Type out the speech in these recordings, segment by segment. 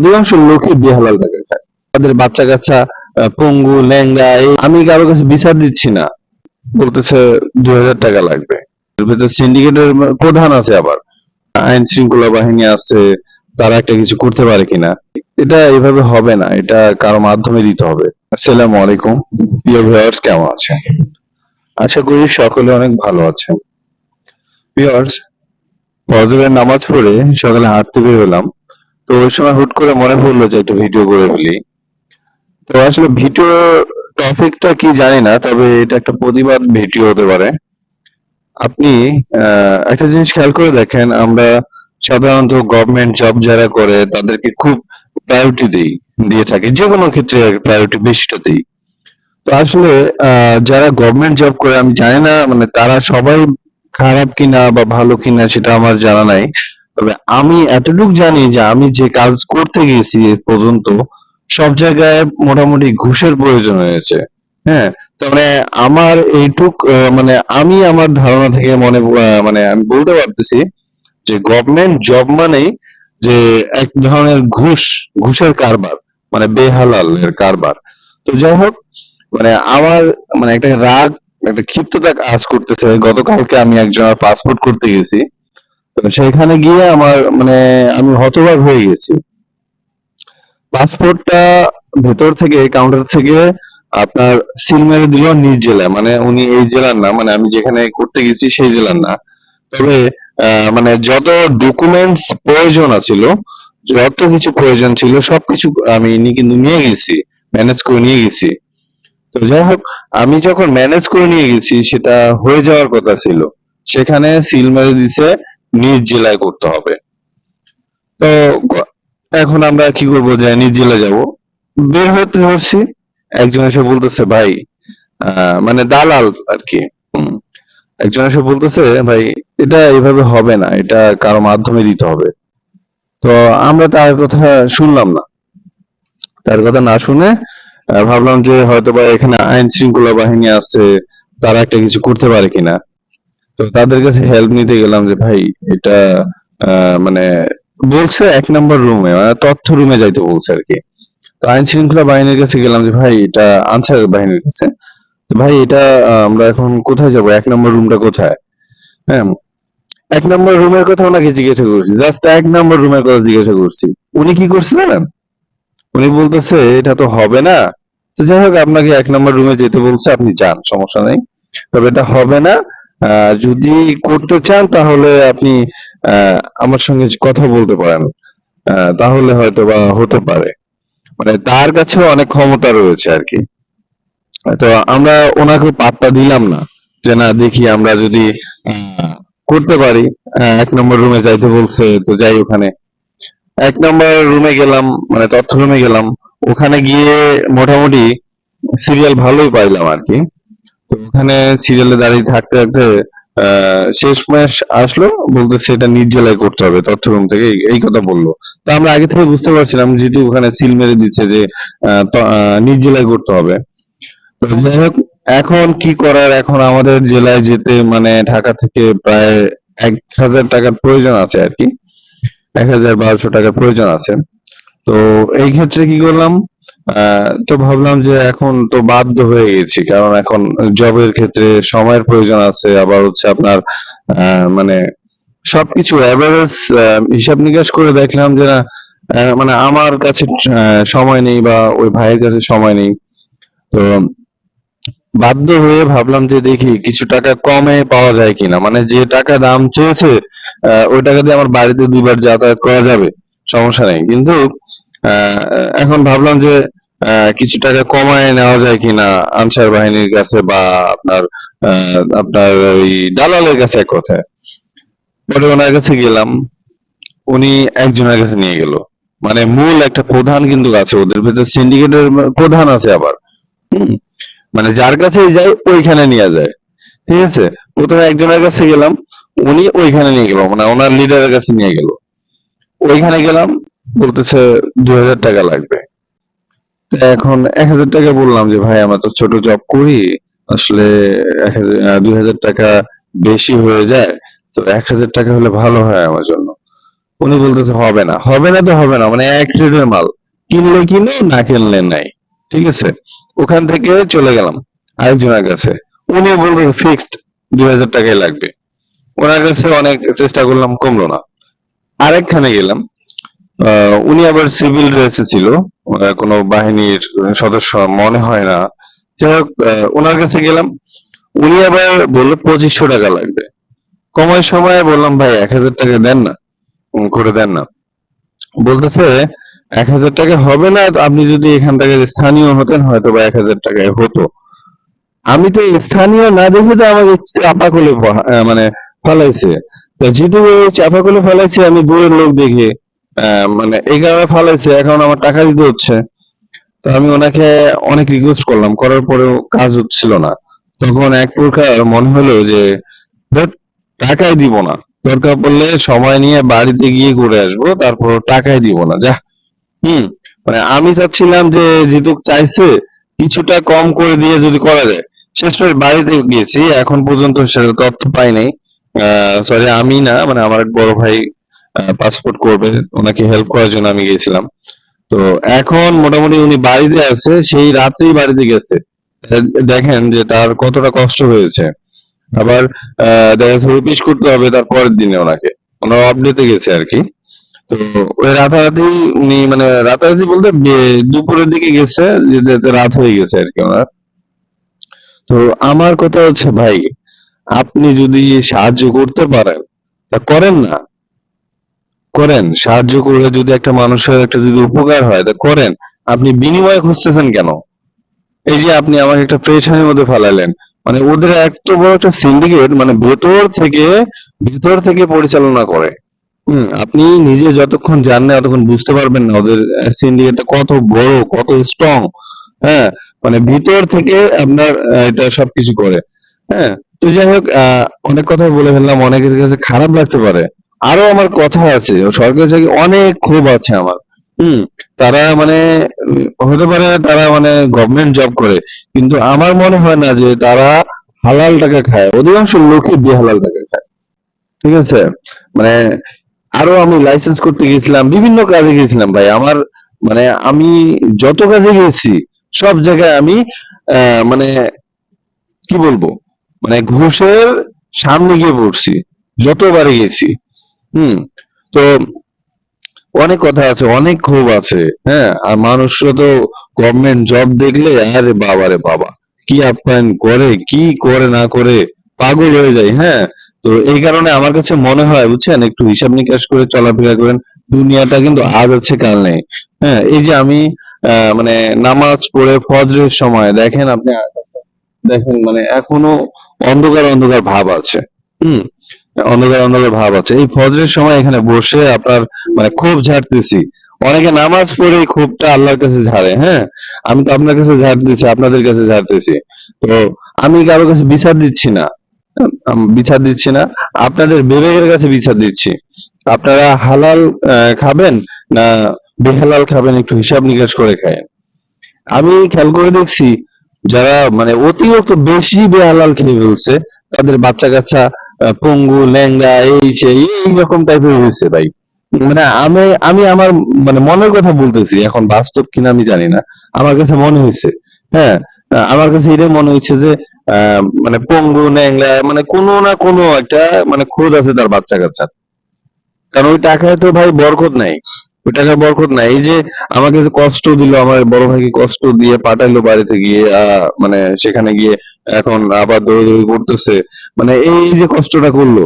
অধিকাংশ লোকই বেহালাল টাকা খায় তাদের বাচ্চা কাচ্চা পঙ্গু, ল্যাংড়া আমি কারও কাছে বিচার দিচ্ছি না। বলতেছে দুই হাজার টাকা লাগবে। ভেতর সিন্ডিকেটের প্রধান আছে আবার। আইন শৃঙ্খলা বাহিনী আছে, তারা একটা কিছু করতে পারে কিনা। এটা এভাবে হবে না, এটা কারও মাধ্যমে দিতে হবে। আসসালামু আলাইকুম। প্রিয় ভিউয়ার্স কেমন আছেন? আশা করি সকলে অনেক ভালো আছেন। ভিউয়ার্স ফজরের নামাজ পড়ে সকালে হাঁটতে বের হলাম। তো ওই সময় হুট করে মনে পড়ল যে একটা ভিডিও করে ফেলি। তো আসলে ভিডিও টপিকটা কি জানি না, তবে এটা একটা প্রতিবাদ ভিডিও হতে পারে। আপনি একটা জিনিস খেয়াল করে দেখেন, আমরা সাধারণত গভর্নমেন্ট জব যারা করে, তাদেরকে খুব প্রায়োরিটি দিই, দিয়ে থাকি। যে কোনো ক্ষেত্রে প্রায়োরিটি বেশিটা দিই। তো আসলে যারা গভর্নমেন্ট জব করে, আমি জানি না মানে তারা সবাই খারাপ কিনা বা ভালো কিনা, সেটা আমার জানা নাই। তবে আমি এতটুকু জানি যে আমি যে কাজ করতে গেছি পর্যন্ত, সব জায়গায় মোটামুটি ঘুষের প্রয়োজন হয়েছে। হ্যাঁ তো মানে আমার এইটুক মানে আমি আমার ধারণা থেকে মনে মানে আমি বলতে পারতেছি যে গভর্নমেন্ট জব মানেই যে এক ধরনের ঘুষ, ঘুষের কারবার মানে বেহালালের কারবার। তো যাই হোক মানে আমার মানে একটা রাগ, একটা ক্ষিপ্ততা কাজ করতেছে। গতকালকে আমি একজনের পাসপোর্ট করতে গেছি। সেখানে গিয়ে আমার মানে আমি হতবাক হয়ে গেছি। পাসপোর্টটা ভেতর থেকে কাউন্টার থেকে আপনার সিল মেরে দিল নিজ জেলায়। মানে উনি এই জেলার না মানে আমি যেখানে করতে গেছি সেই জেলার না। তবে মানে যত ডকুমেন্টস প্রয়োজন আছিল, যত কিছু প্রয়োজন ছিল, সবকিছু আমি নি- কিন্তু নিয়ে গেছি ম্যানেজ করে নিয়ে গেছি। তো যাই হোক, আমি যখন ম্যানেজ করে নিয়ে গেছি, সেটা হয়ে যাওয়ার কথা ছিল। সেখানে সিল মেরে দিছে নিজ জেলায় করতে হবে। তো এখন আমরা কি করব যে নিজ জেলায় যাব? বের হতে ধরছি একজন এসে বলতেছে, ভাই মানে দালাল আর কি একজন এসে বলতেছে, ভাই, এটা এভাবে হবে না। এটা কারও মাধ্যমে দিতে হবে। তো আমরা তার কথা শুনলাম না। তার কথা না শুনে ভাবলাম যে হয়তো বা এখানে আইন শৃঙ্খলা বাহিনী আছে, তারা একটা কিছু করতে পারে কিনা। তো তাদের কাছে হেল্প নিতে গেলাম যে, ভাই, এটা মানে বলছে এক নম্বর রুমে মানে তথ্য রুমে যাইতে বলছে আর কি তো আইন শৃঙ্খলা বাহিনীর কাছে গেলাম যে, ভাই, এটা আনসার বাহিনীর কাছে। ভাই, এটা আমরা এখন কোথায় যাব? এক নম্বর রুমটা কোথায়? হ্যাঁ এক নম্বর রুমের কথা ওনাকে জিজ্ঞাসা করছি। জাস্ট এক নম্বর রুমের কথা জিজ্ঞাসা করছি। উনি কি করছে জানেন? উনি বলতেছে, এটা তো হবে না। তো যাই হোক, আপনাকে এক নম্বর রুমে যেতে বলছে, আপনি যান, সমস্যা নেই। তবে এটা হবে না। যদি করতে চান তাহলে আপনি আমার সঙ্গে কথা বলতে পারেন। তাহলে হয়তো বা হতে পারে। মানে তার কাছেও অনেক ক্ষমতা রয়েছে আর কি। তো আমরা ওনাকে পাত্তা দিলাম না যে, না, দেখি আমরা যদি করতে পারি। এক নম্বর রুমে যাইতে বলছে, তো যাই ওখানে। এক নম্বর রুমে গেলাম মানে তথ্য রুমে গেলাম। ওখানে গিয়ে মোটামুটি সিরিয়াল ভালোই পাইলাম আর কি। ওখানে সিরিয়ালে দাঁড়িয়ে থাকতে থাকতে শেষ মাস আসলো বলতে সেটা নিজ জেলায় করতে হবে তথ্য রুম থেকে এই- কথা বলল। তো আমরা আগে থেকে বুঝতে পারছিলাম, যেহেতু ওখানে সিল মেরে দিচ্ছে যে নিজ করতে হবে। যাই হোক, এখন কি করার? এখন আমাদের জেলায় যেতে মানে ঢাকা থেকে প্রায় এক হাজার টাকার প্রয়োজন আছে আর কি। এক হাজার বারোশো টাকার প্রয়োজন আছে। তো এই ক্ষেত্রে কি করলাম? তো ভাবলাম যে এখন তো বাধ্য হয়ে গেছি, কারণ এখন জবের ক্ষেত্রে সময়ের প্রয়োজন আছে, আবার হচ্ছে আপনার মানে সবকিছু অ্যাভারেজ হিসাব নিকাশ করে দেখলাম যে না মানে আমার কাছে সময় নেই বা ওই ভাইয়ের কাছে সময় নেই। তো বাধ্য হয়ে ভাবলাম যে দেখি কিছু টাকা কমে পাওয়া যায় কিনা। মানে যে টাকা দাম চেয়েছে ওই টাকা দিয়ে আমার বাড়িতে দুবার যাতায়াত করা যাবে, সমস্যা নেই। কিন্তু এখন ভাবলাম যে কিছু টাকা কমায় নেওয়া যায় কিনা আনসার বাহিনীর কাছে বা আপনার আপনার ওই দালালের কাছে এক কথায়। পরে ওনার কাছে গেলাম, উনি একজনের কাছে নিয়ে গেল। মানে মূল একটা প্রধান কিন্তু আছে, ওদের ভেতর সিন্ডিকেটের প্রধান আছে আবার। হুম? মানে যার কাছে যায়, ওইখানে নিয়ে যায়। ঠিক আছে? প্রথমে একজনের কাছে গেলাম, উনি ওইখানে নিয়ে গেল মানে ওনার লিডারের কাছে নিয়ে গেল। ওইখানে গেলাম, বলতেছে দুই হাজার টাকা লাগবে। এখন এক হাজার টাকা বললাম যে, ভাই, আমরা তো ছোট জব করি, আসলে দুই হাজার টাকা বেশি হয়ে যায়, তো এক হাজার টাকা হলে ভালো হয় আমার জন্য। উনি বলতেছে, হবে না। হবে না তো হবে না মানে এক রেটের মাল, কিনলে কিনো না কিনলে নাই। ঠিক আছে? ওখান থেকে চলে গেলাম আরেকজনের কাছে। উনি বলতে ফিক্সড দুই হাজার টাকাই লাগবে। ওনার কাছে অনেক চেষ্টা করলাম, কমলো না। আরেকখানে গেলাম উনি আবার সিভিল ড্রেসে ছিল। কোনো বাহিনীর সদস্য মনে হয় না। যাই হোক ওনার কাছে গেলাম। উনি আবার বলল, পঁচিশশো টাকা লাগবে। কমার সময় বললাম, ভাই, এক হাজার টাকা দেন না। করে দেন না। বলতেছে, এক হাজার টাকা হবে না, আপনি যদি এখান থেকে স্থানীয় হতেন, হয়তো বা এক হাজার টাকায় হতো। আমি তো স্থানীয় না দেখে তো আমাকে চাপা খুলে মানে ফেলাইছে। ওই চাপা খুলে ফেলাইছে, আমি দূরের লোক দেখে। মানে এই কারণে ফেলাইছে এখন আমার টাকা দিতে হচ্ছে। তো আমি ওনাকে অনেক রিকোয়েস্ট করলাম, করার পরেও কাজ হচ্ছিল না। তখন এক প্রকার মনে হলো যে টাকাই দিব না। দরকার পড়লে সময় নিয়ে বাড়িতে গিয়ে ঘুরে আসব, তারপর টাকাই দিব না। যা, হুম মানে আমি চাচ্ছিলাম যে যেহেতু চাইছে, কিছুটা কম করে দিয়ে যদি করা যায়। শেষমেশ বাড়িতে গিয়েছি, এখন পর্যন্ত সেটা তথ্য পাই নাই। সরি আমি না মানে আমার এক বড় ভাই পাসপোর্ট করবে, ওনাকে হেল্প করার জন্য আমি গিয়েছিলাম। তো এখন মোটামুটি উনি বাড়িতে আছে, সেই রাতেই বাড়িতে গেছে। দেখেন যে তার কতটা কষ্ট হয়েছে। আবার দেখা করতে হবে তার পরের দিনে ওনাকে। ওনার আপডেটে গেছে আর কি। তো ওই রাতারাতি উনি মানে রাতারাতি বলতে দুপুরের দিকে গেছে রাত হয়ে গেছে আর কি ওনার। তো আমার কথা হচ্ছে, ভাই, আপনি যদি সাহায্য করতে পারেন, তা করেন না। করেন, সাহায্য করলে যদি একটা মানুষের একটা যদি উপকার হয়, তা করেন। আপনি বিনিময় খুঁজতেছেন কেন? এই যে আপনি আমাকে একটা প্রেশারের মধ্যে ফেলালেন। মানে ওদের এত বড় একটা সিন্ডিকেট মানে ভেতর থেকে ভেতর থেকে পরিচালনা করে। হুম, আপনি নিজে যতক্ষণ জানেন না, ততক্ষণ বুঝতে পারবেন না ওদের সিন্ডিকেটটা কত বড়, কত স্ট্রং হ্যাঁ মানে ভিতর থেকে আপনার এটা সবকিছু করে। হ্যাঁ তো যাই হোক অনেক কথা বলে ফেললাম, অনেকের কাছে খারাপ লাগতে পারে। আরও আমার কথা আছে সরকারি চাকরি অনেক ক্ষোভ আছে আমার। হুম, তারা মানে হতে পারে তারা মানে গভর্নমেন্ট জব করে, কিন্তু আমার মনে হয় না যে তারা হালাল টাকা খায়। অধিকাংশ লোকই বেহালাল টাকা খায়। ঠিক আছে? মানে আরও আমি লাইসেন্স করতে গেছিলাম, বিভিন্ন কাজে গেছিলাম ভাই। আমার মানে আমি যত কাজে গেছি, সব জায়গায় আমি মানে কি বলব? মানে ঘুষের সামনে গিয়ে পড়ছি যতবারে গেছি। হুম, তো অনেক কথা আছে, অনেক ক্ষোভ আছে হ্যাঁ আর মানুষরা তো গভর্নমেন্ট জব দেখলে, আরে বাবা রে বাবা, কি আপ্যায়ন করে, কি করে না করে, পাগল হয়ে যায় হ্যাঁ তো এই কারণে আমার কাছে মনে হয়, বুঝছেন, একটু হিসাব নিকাশ করে চলাফেরা করেন, দুনিয়াটা কিন্তু আজ আছে কাল নেই হ্যাঁ এই যে আমি মানে নামাজ পড়ে ফজরের সময়, দেখেন আপনি, দেখেন মানে এখনও অন্ধকার অন্ধকার ভাব আছে, হুম অন্ধকার অন্ধকার ভাব আছে। এই ফজরের সময় এখানে বসে আপনার মানে ক্ষোভ ঝাড়তেছি। অনেকে নামাজ পড়ে ক্ষোভটা আল্লাহর কাছে ঝাড়ে হ্যাঁ? আমি তো আপনার কাছে ঝাড়তেছি আপনাদের কাছে ঝাড়তেছি। তো আমি কারোর কাছে বিচার দিচ্ছি না। বিচার দিচ্ছি না, আপনাদের বিবেকের কাছে বিচার দিচ্ছি। আপনারা হালাল খাবেন না বেহালাল খাবেন একটু হিসাব নিকাশ করে খায় আমি খেয়াল করে দেখছি, যারা মানে অতিরিক্ত বেশি বেহালাল খেয়ে ফেলছে, তাদের বাচ্চা কাচ্চা পঙ্গু ল্যাংড়া এই সেই এইরকম টাইপের হয়েছে ভাই। মানে আমি আমি আমার মানে মনের কথা বলতেছি, এখন বাস্তব কিনা আমি জানি না। আমার কাছে মনে হয়েছে হ্যাঁ আমার কাছে এটাই মনে হচ্ছে যে মানে পঙ্গু ন্যাংলা মানে কোনো না কোনো একটা মানে খোঁজ আছে তার বাচ্চা কাচ্চার কারণ ওই টাকায় তো ভাই বরকত নাই। টাকার বরকত নাই। এই যে আমাকে কষ্ট দিল, আমার বড় ভাইকে কষ্ট দিয়ে পাঠাইলো বাড়িতে গিয়ে মানে সেখানে গিয়ে এখন আবার দৌড়াদৌড়ি করতেছে। মানে এই যে কষ্টটা করল,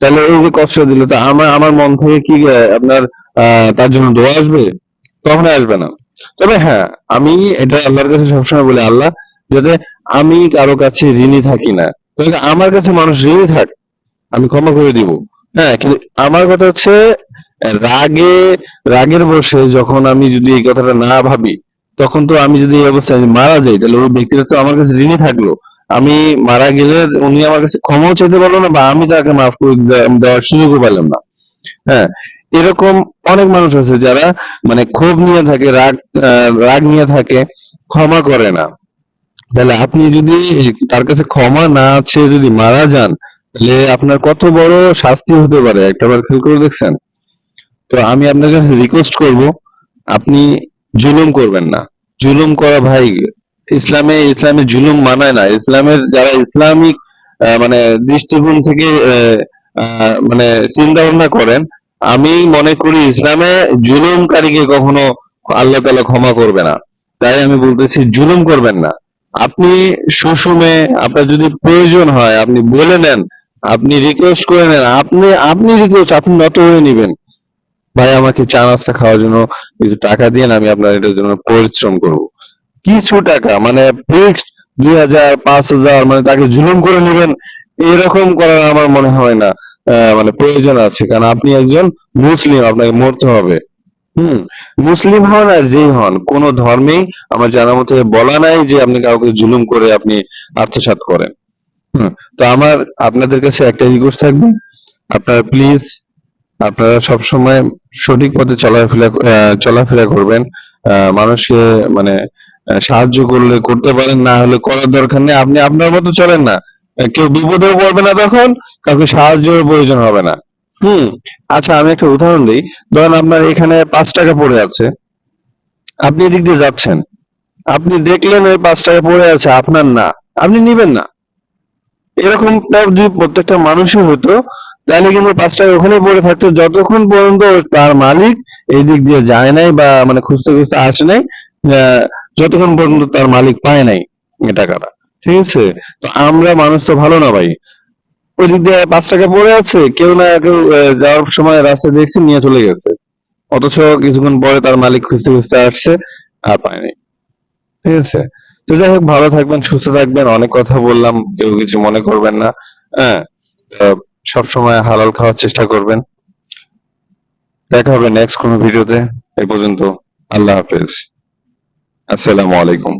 তাহলে এই যে কষ্ট দিল, তা আমার আমার মন থেকে কি আপনার তার জন্য দোয়া আসবে? তখন আসবে না। তবে হ্যাঁ আমি এটা আল্লাহর কাছে সবসময় বলি, আল্লাহ যাতে আমি কারও কাছে ঋণী থাকি না। আমার কাছে মানুষ ঋণী থাক, আমি ক্ষমা করে দিব। হ্যাঁ কিন্তু আমার কথা হচ্ছে রাগে, রাগের বসে যখন আমি যদি এই কথাটা না ভাবি, তখন তো আমি যদি এই অবস্থায় মারা যাই, তাহলে ওই ব্যক্তিটা তো আমার কাছে ঋণী থাকল। আমি মারা গেলে উনি আমার কাছে ক্ষমাও চাইতে পারল না বা আমি তাকে মাফ করে দেওয়ার সুযোগও পেলাম না। হ্যাঁ এরকম অনেক মানুষ আছে যারা মানে ক্ষোভ নিয়ে থাকে, রাগ রাগ নিয়ে থাকে, ক্ষমা করে না। তাহলে আপনি যদি তার কাছে ক্ষমা না আছে যদি মারা যান, তাহলে আপনার কত বড় শাস্তি হতে পারে? একটাবার খেয়াল করে দেখছেন? তো আমি আপনার কাছে রিকোয়েস্ট করব, আপনি জুলুম করবেন না। জুলুম করা ভাই, ইসলামে ইসলামে জুলুম মানায় না। ইসলামের যারা ইসলামিক মানে দৃষ্টিকোণ থেকে মানে চিন্তা ভাবনা করেন, আমি মনে করি ইসলামে জুলুমকারীকে কখনো আল্লাহ তালা ক্ষমা করবে না। তাই আমি বলতেছি, জুলুম করবেন না। আপনি সুষমে, আপনার যদি প্রয়োজন হয়, আপনি বলে নেন, আপনি রিকোয়েস্ট করে নেন, আপনি আপনি রিকোয়েস্ট আপনি নত হয়ে নেবেন। ভাই, আমাকে চা নাস্তা খাওয়ার জন্য কিছু টাকা দিয়ে আমি আপনার এটার জন্য পরিশ্রম করব। কিছু টাকা মানে ফিক্সড দুই হাজার, পাঁচ হাজার মানে তাকে জুলুম করে নেবেন, এরকম করার আমার মনে হয় না মানে প্রয়োজন আছে। কারণ আপনি একজন মুসলিম, আপনাকে মরতে হবে। হুম, মুসলিম হন আর যেই হন, কোন ধর্মেই আমার জানার মতে বলা নাই যে আপনি কাউকে জুলুম করে আপনি আত্মসাৎ করেন। হুম, তো আমার, আপনাদের কাছে একটা রিকোয়েস্ট থাকবে? আপনারা প্লিজ আপনারা সবসময় সঠিক পথে চলাফেরা চলাফেরা করবেন। মানুষকে মানে সাহায্য করলে, করতে পারেন, না হলে করার দরকার নেই। আপনি আপনার মতো চলেন না। কেউ বিপদেও পড়বে না তখন, কাউকে সাহায্যের প্রয়োজন হবে না। হুম আচ্ছা আমি একটা উদাহরণ দিই। ধরেন আপনার এখানে পাঁচ টাকা পড়ে আছে। আপনি এদিক দিয়ে যাচ্ছেন। আপনি দেখলেন ওই পাঁচ টাকা পড়ে আছে, আপনার না। আপনি নিবেন না। এরকম যদি প্রত্যেকটা মানুষই হতো তাহলে কিন্তু পাঁচ টাকা ওখানে পড়ে থাকতো। যতক্ষণ পর্যন্ত তার মালিক এই দিক দিয়ে যায় নাই বা মানে খুঁজতে খুঁজতে আসে নাই যতক্ষণ পর্যন্ত তার মালিক পায় নাই টাকাটা। ঠিক আছে? তো আমরা মানুষ তো ভালো না ভাই। ওই দিক দিয়ে পাঁচ টাকা পড়ে আছে, কেউ না কেউ যাওয়ার সময় রাস্তা দেখছি নিয়ে চলে গেছে। অথচ কিছুক্ষণ পরে তার মালিক খুঁজতে খুঁজতে আসছে, আর পায়নি ঠিক আছে? তো যাই হোক, ভালো থাকবেন, সুস্থ থাকবেন। অনেক কথা বললাম, কেউ কিছু মনে করবেন না। হ্যাঁ সব সময় হালাল খাওয়ার চেষ্টা করবেন। দেখা হবে নেক্সট কোনো ভিডিওতে এ পর্যন্ত আল্লাহ হাফেজ। আসসালামু আলাইকুম।